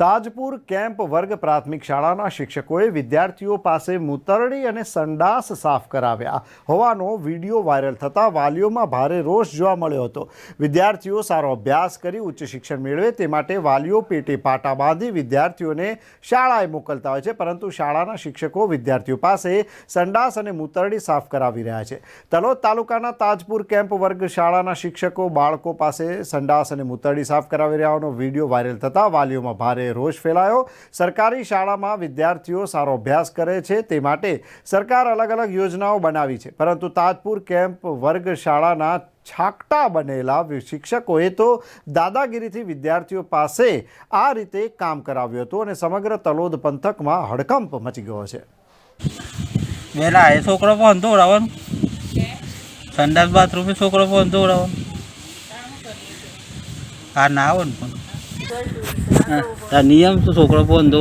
Tajpur camp વર્ગ પ્રાથમિક શાળાના શિક્ષકોએ વિદ્યાર્થીઓ પાસે મૂતરડી અને સંડાસ સાફ કરાવ્યા. હોવાનો વીડિયો વાયરલ થતાં વાલીઓમાં ભારે રોષ જોવા મળ્યો હતો. વિદ્યાર્થીઓ સારો અભ્યાસ કરી ઉચ્ચ શિક્ષણ મેળવે તે માટે વાલીઓ પેટે પાટા બાંધી વિદ્યાર્થીઓને શાળાએ મોકલતા હોય છે, પરંતુ શાળાના શિક્ષકો વિદ્યાર્થીઓ પાસે સંડાસ અને મૂતરડી સાફ કરાવી રહ્યા છે. તલોદ તાલુકાના તાજપુર કેમ્પ વર્ગ શાળાના શિક્ષકો બાળકો પાસે સંડાસ અને મૂતરડી સાફ કરાવી રહ્યાનો વીડિયો વાયરલ થતાં વાલીઓમાં ભારે રોષ ફેલાયો. સરકારી શાળામાં વિદ્યાર્થીઓ સારો અભ્યાસ કરે છે, તે માટે સરકાર અલગ અલગ યોજનાઓ બનાવી છે. પરંતુ તાજપુર કેમ્પ વર્ગ શાળાના છાકટા બનેલા શિક્ષકોએ તો દાદાગીરીથી વિદ્યાર્થીઓ પાસે આ રીતે કામ કરાવ્યું હતું અને સમગ્ર તલોદ પંથકમાં હડકંપ મચી ગયો છે. વેલા, એ છોકરો ફોન દોડાવવાનું સંડાસ બાથરૂમ છોકરો ફોન દોડાવવાનું હા, ના આવો ને પણ. હા, નિયમ તો છોકરો પણ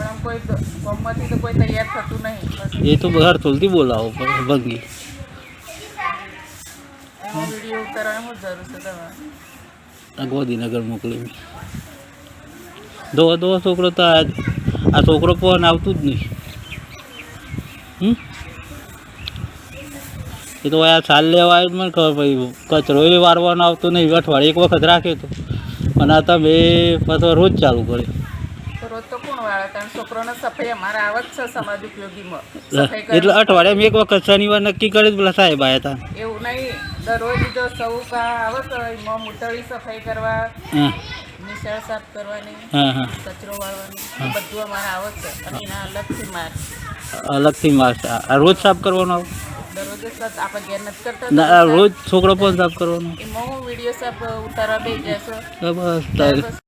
આમ કોઈ દ- ગામમાંથી તો કોઈ તૈયાર થતું નહીં બસ એ તો બહાર ચોલતી બોલાવો ભંગી. ગોધીનગર મોકલી દોવા દોવા છોકરો તો આ આ છોકરો પણ આવતું જ નહીં. હમ? એ તો આ સાલ લેવા આવ્યું મને ખબર પડી કચરો એ વારવાનો આવતો નહીં અઠવાડિયે એક વખત રાખ્યો તો. અને આ તમે પાછો રોજ ચાલુ કર્યો તો રોજ તો કોણ વાળે? કારણ છોકરોને સફાઈ અમારે આવત છે સમાજ ઉપયોગીમાં. સફાઈ કરે. એટલે અઠવાડિયામાં એક વખત શનિવાર નક્કી કરી પેલા સાહેબ આવ્યા હતા એવું નહીં. દરરોજ જો સૌ કા આવે મૂતળી સફાઈ કરવા નિશાળ સાફ કરવાની કચરો વાળવાની બધું અમારે આવત છે. અને એના અલગથી માર્ક અલગથી માર્ક રોજ સાફ કરવાનો આવે? સાફ આપણે ઘેર નથી કરતા ના રોજ છોકરો પણ સાફ કરવાનો. એમાં હું વીડિયો સાફ ઉતારવા બે જશો બસ.